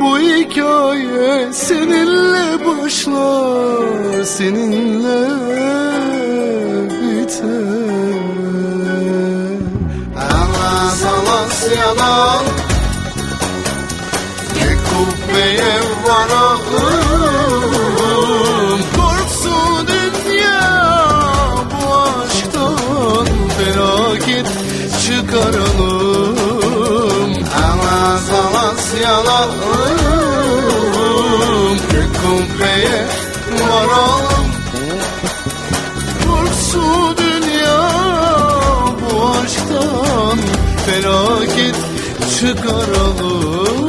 Bu hikaye seninle başlar Seninle biter. Alas alas yalan Ne kubbeye Korksun dünya bu aşktan Felaket çıkaralım yalan Ne kubbeye varalım. Korksun dünya bu aşktan Felaket çıkaralım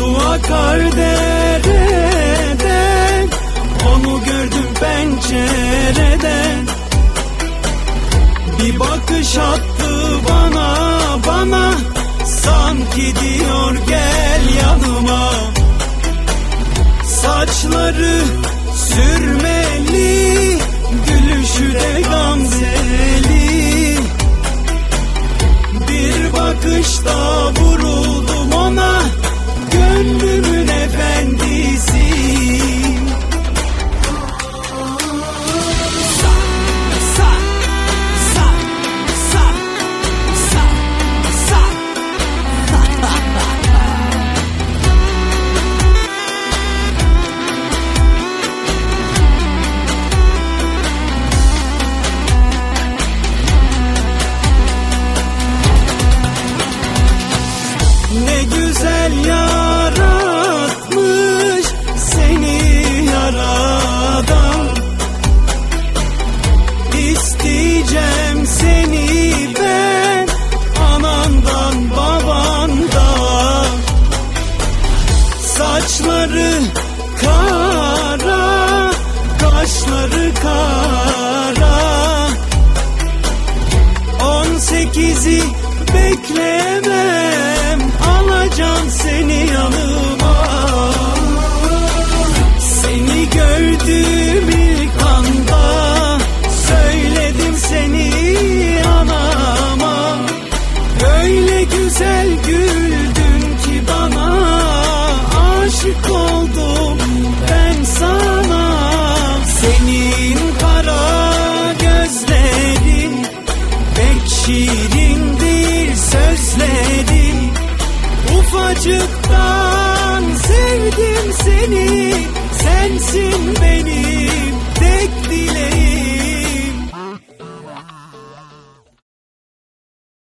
Su akar dereden Onu gördüm pencereden Bir bakış attı bana bana Sanki diyor gel yanıma. Saçları sürmeli Gülüşü de gamzeli. Bir bakışta vuruldum ona Gönlümün efendisi Saçları kara, kaşları kara. On sekizi beklemem Alacağım seni yanıma. Seni gördüm şirindir sözlerin Ufacıktan sevdim seni Sensin dileğim